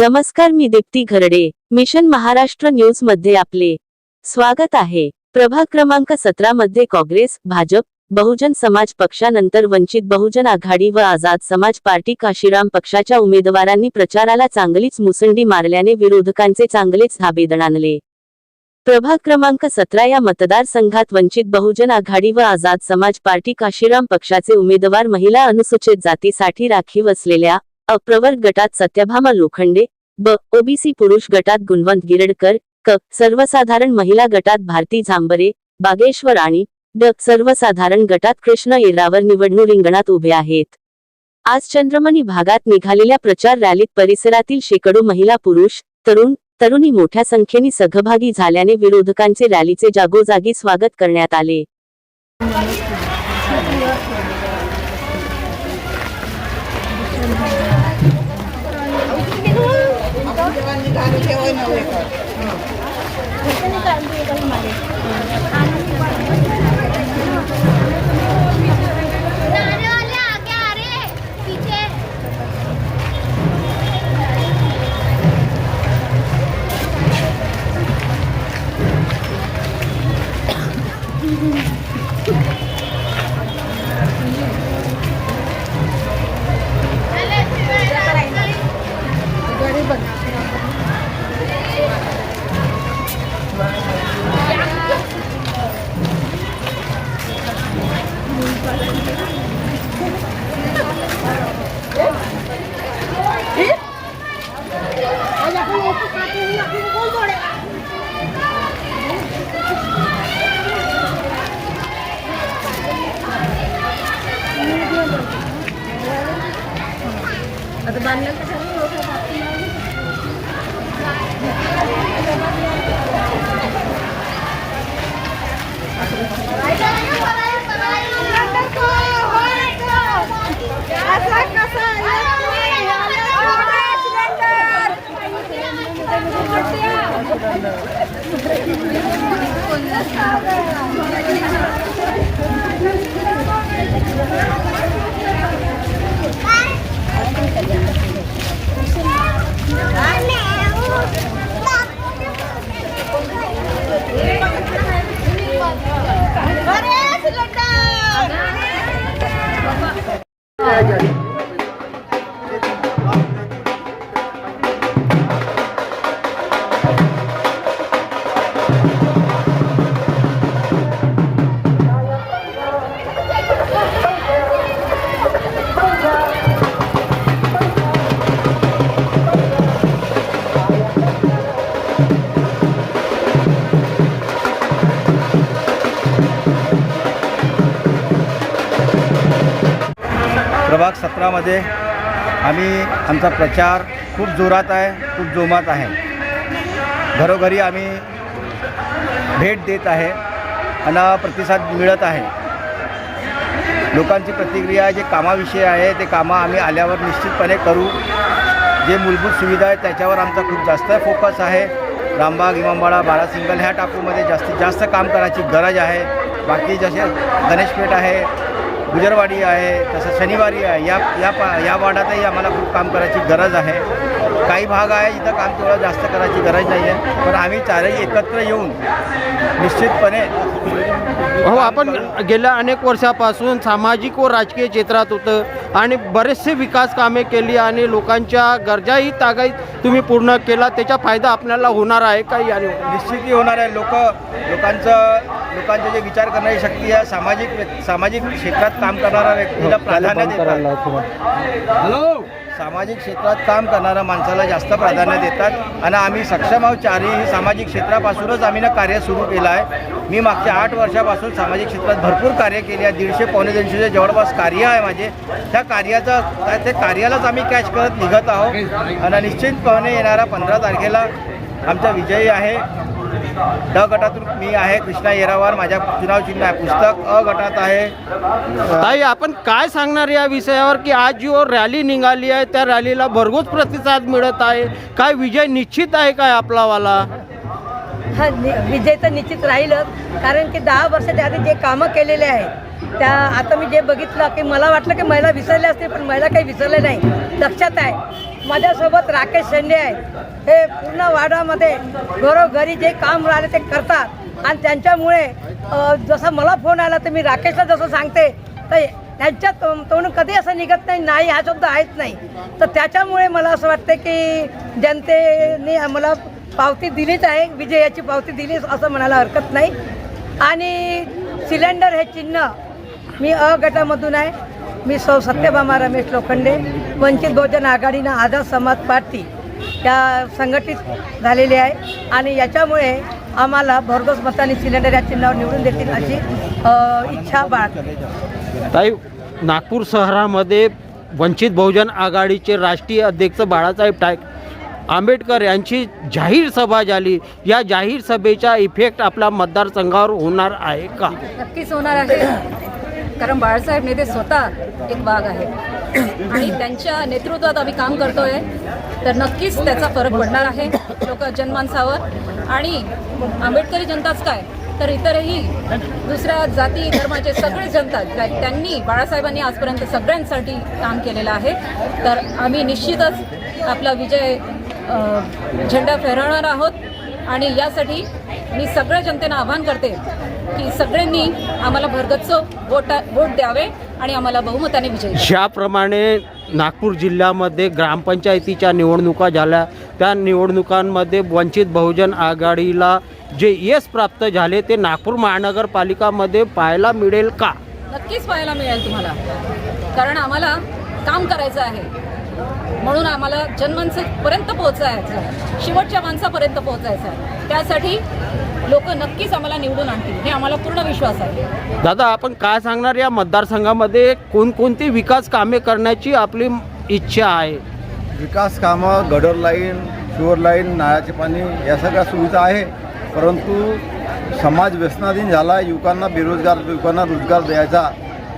नमस्कार मी दीप्ती घरडे. मिशन महाराष्ट्र न्यूजमध्ये आपले स्वागत आहे. प्रभाग क्रमांक सतरा मध्ये काँग्रेस भाजप बहुजन समाज पक्षानंतर वंचित बहुजन आघाडी व आझाद समाज पार्टी काशीराम पक्षाच्या उमेदवारांनी प्रचाराला चांगलीच मुसंडी मारल्याने विरोधकांचे चांगलेच धाबेदण आणले. प्रभाग क्रमांक सतरा या मतदारसंघात वंचित बहुजन आघाडी व आझाद समाज पार्टी काशीराम पक्षाचे उमेदवार महिला अनुसूचित जातीसाठी राखीव असलेल्या अप्रवर्ग गटात सत्यभामा लोखंडे ब ओबीसी पुरुष गटात गुणवंत गिरडकर क सर्वसाधारण महिला गटात भारती झांबरे बागेश्वर आणि ड सर्वसाधारण गटात कृष्ण येरावर निवडणूक रिंगणात उभे आहेत. आज चंद्रमणी भागात निघालेल्या प्रचार रॅलीत परिसरातील शेकडो महिला पुरुष तरुण तरुणी मोठ्या संख्येने सहभागी झाल्याने विरोधकांचे रॅलीचे जागोजागी स्वागत करण्यात आले. असा 我的妈妈 प्रभाग सतरामध्ये आम्ही आमचा प्रचार खूप जोरात आहे खूप जोमात आहे. घरोघरी आम्ही भेट देत आहे आणि प्रतिसाद मिळत आहे. लोकांची प्रतिक्रिया जे कामाविषयी आहे ते कामं आम्ही आल्यावर निश्चितपणे करू. जे मूलभूत सुविधा आहेत त्याच्यावर आमचा खूप जास्त फोकस आहे. रामबाग इमामबाडा बारासिंगल ह्या टापूमध्ये जास्तीत जास्त काम करायची गरज आहे. बाकी जसे गणेशपेठ आहे गुजरवाडी आहे तसं शनिवारी आहे या या पा या वार्डातही आम्हाला खूप काम करायची गरज आहे. काही भाग आहे इथं काम तेवढं जास्त करायची गरज नाही आहे पण आम्ही चारही एकत्र येऊन निश्चितपणे हो आपण गेल्या अनेक वर्षापासून सामाजिक व राजकीय क्षेत्रात होतं आणि बरेचसे विकास कामे केली आणि लोकांच्या गरजाही तागाईत तुम्ही पूर्ण केला. त्याचा फायदा आपल्याला होणार आहे काही आणि निश्चिती होणार आहे. लोक लोकांचं लोकांचे जे विचार करण्याची शक्ती आहे सामाजिक सामाजिक क्षेत्रात काम करणाऱ्या व्यक्तीला प्राधान्य देतात. सामाजिक क्षेत्रात काम करणाऱ्या माणसाला जास्त प्राधान्य देतात आणि आम्ही सक्षम आहोत चारही. सामाजिक क्षेत्रापासूनच आम्ही ना कार्य सुरू केलं आहे. मी मागच्या आठ वर्षापासून सामाजिक क्षेत्रात भरपूर कार्य केले आहे. दीडशे पावणे दोनशेच्या जवळपास कार्य आहे माझे. त्या कार्याचा त्या- ते कार्यालाच आम्ही कॅच करत निघत आहोत. आणि निश्चितपणे येणाऱ्या पंधरा तारखेला आमचा विजयी आहे. ड गटातून मी आहे कृष्णा येरावार माझ्या चुनाव चिन्ह आहे. पुस्तक अ गटात आहे. ताई आपण काय सांगणार या विषयावर की आज जी रॅली निघाली आहे त्या रॅलीला भरघोस प्रतिसाद मिळत आहे. काय विजय निश्चित आहे काय आपलावाला? हा नि विजय तर निश्चित राहीलच. कारण की दहा वर्षाच्या आधी जे कामं केलेले आहे त्या आता मी जे बघितलं की मला वाटलं की महिला विसरल्या असतील पण महिला काही विसरले नाही. लक्षात आहे. माझ्यासोबत राकेश शेंडे आहेत हे पूर्ण वाडामध्ये घरोघरी जे काम राहिले ते करतात. आणि त्यांच्यामुळे जसा जसं मला फोन आला तर मी राकेशला जसं सांगते तर त्यांच्या तो तोंडून कधी असं निघत नाही नाही हा शब्द आहेच नाही. तर त्याच्यामुळे मला असं वाटतं की जनतेने मला पावती दिलीच आहे विजयाची पावती दिलीच असं म्हणायला हरकत नाही. आणि सिलेंडर हे चिन्ह मी अ गटामधून आहे. मी सौ सत्यभामा रमेश लोखंडे वंचित बहुजन आघाडीनं आझाद समाज पार्टी या संघटित झालेली आहे. आणि याच्यामुळे आम्हाला भरघोस मताने सिलेंडर या चिन्हावर निवडून देतील अशी इच्छा बाळगते. ताई नागपूर शहरामध्ये वंचित बहुजन आघाडीचे राष्ट्रीय अध्यक्ष बाळासाहेब टाक आंबेडकर यांची जाहीर सभा झाली. या जाहीर सभेचा इफेक्ट आपल्या मतदारसंघावर होणार आहे का? नक्कीच होणार आहे. कारण बाळासाहेब नेते स्वतः एक भाग आहे. आणि त्यांच्या नेतृत्वात आम्ही काम करतोय. तर नक्कीच त्याचा फरक पडणार आहे. लोक जनमानसावर. आणि आंबेडकरी जनताच काय? तर इतरही दुसऱ्या जाती धर्माचे सगळे जनता त्यांनी बाळासाहेबांनी आजपर्यंत सगळ्यांसाठी काम केलेलं आहे. तर आम्ही निश्चितच आपला विजय झेंडा फहरवणार आहोत. आणि यासाठी मी सगळ्या जनतेनं आवाहन करते की सगळ्यांनी आम्हाला भरगच्च वोट वोट द्यावे आणि आम्हाला बहुमताने विजयी. ज्याप्रमाणे नागपूर जिल्ह्यामध्ये ग्रामपंचायतीच्या निवडणुका झाल्या त्या निवडणुकांमध्ये वंचित बहुजन आघाडीला जे यश प्राप्त झाले ते नागपूर महानगरपालिकामध्ये पाहायला मिळेल का? नक्कीच पाहायला मिळेल तुम्हाला. कारण आम्हाला काम करायचं आहे. म्हणून आम्हाला जनमानसापर्यंत पोहोचायचं आहे. शेवटच्या माणसापर्यंत पोहोचायचं आहे. त्यासाठी लोक नक्कीच आम्हाला निवडून आणतील हे आम्हाला पूर्ण विश्वास आहे. दादा आपण काय सांगणार? या मतदारसंघामध्ये कोणकोणती विकास कामे करण्याची आपली इच्छा आहे? विकास कामं गडर लाईन शुअर लाईन नाळाचे पाणी या सगळ्या सुविधा आहे. परंतु समाज व्यसनाधीन झाला युवकांना बेरोजगार युवकांना रोजगार द्यायचा.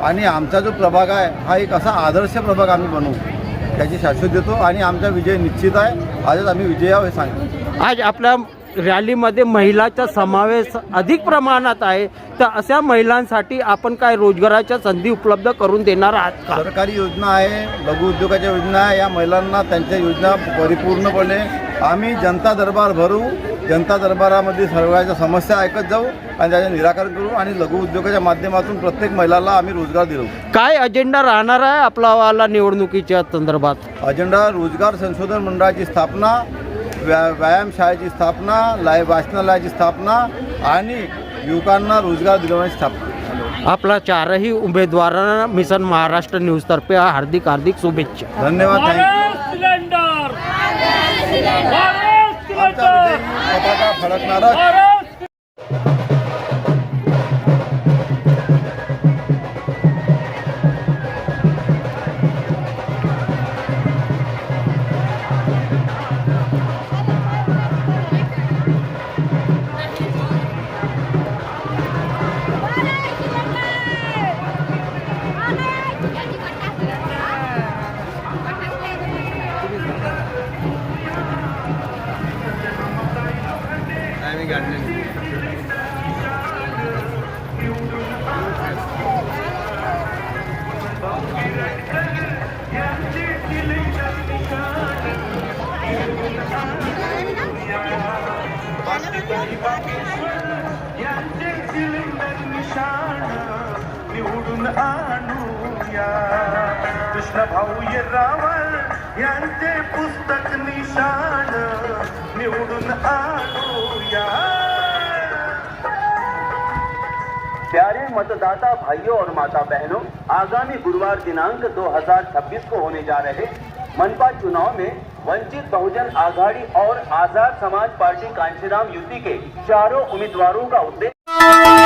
आणि आमचा जो प्रभाग आहे हा एक असा आदर्श प्रभाग आम्ही बनवू. त्याची शाश्वत देतो आणि आमचा विजय निश्चित आहे. आजच आम्ही विजयाव हे सांगतो. आज आपल्या रॅलीमध्ये महिलाचा समावेश अधिक प्रमाणात आहे. तर अशा महिलांसाठी आपण काय रोजगाराच्या संधी उपलब्ध करून देणार आहात का? सरकारी योजना आहे लघु उद्योगाच्या योजना आहे. या महिलांना त्यांच्या योजना परिपूर्णपणे आम्ही जनता दरबार भरू जनता दरबारामध्ये सर्वांच्या समस्या ऐकत जाऊ आणि त्याचे निराकरण करू आणि लघु उद्योगाच्या माध्यमातून प्रत्येक महिलाला आम्ही रोजगार देऊ. काय अजेंडा राहणार आहे आपला वाला निवडणुकीच्या संदर्भात? अजेंडा रोजगार संशोधन मंडळाची स्थापना व्या व्यायामशाळेची स्थापना लाय वाचनालयाची स्थापना आणि युवकांना रोजगार दिलवण्याची स्थापना. आपला चारही उमेदवारांना मिशन महाराष्ट्र न्यूजतर्फे हार्दिक हार्दिक शुभेच्छा. धन्यवाद थँक्यू आमचा विजय निवडून आणूया कृष्ण भाऊ रावळ यांचे पुस्तक निशाण निवडून आणूया. प्यारे मतदाता भाइयों और माता बहनों आगामी गुरुवार दिनांक 2026 को होने जा रहे मनपा चुनाव में वंचित बहुजन आघाड़ी और आज़ाद समाज पार्टी कांशीराम युति के चारों उम्मीदवारों का उद्देश्य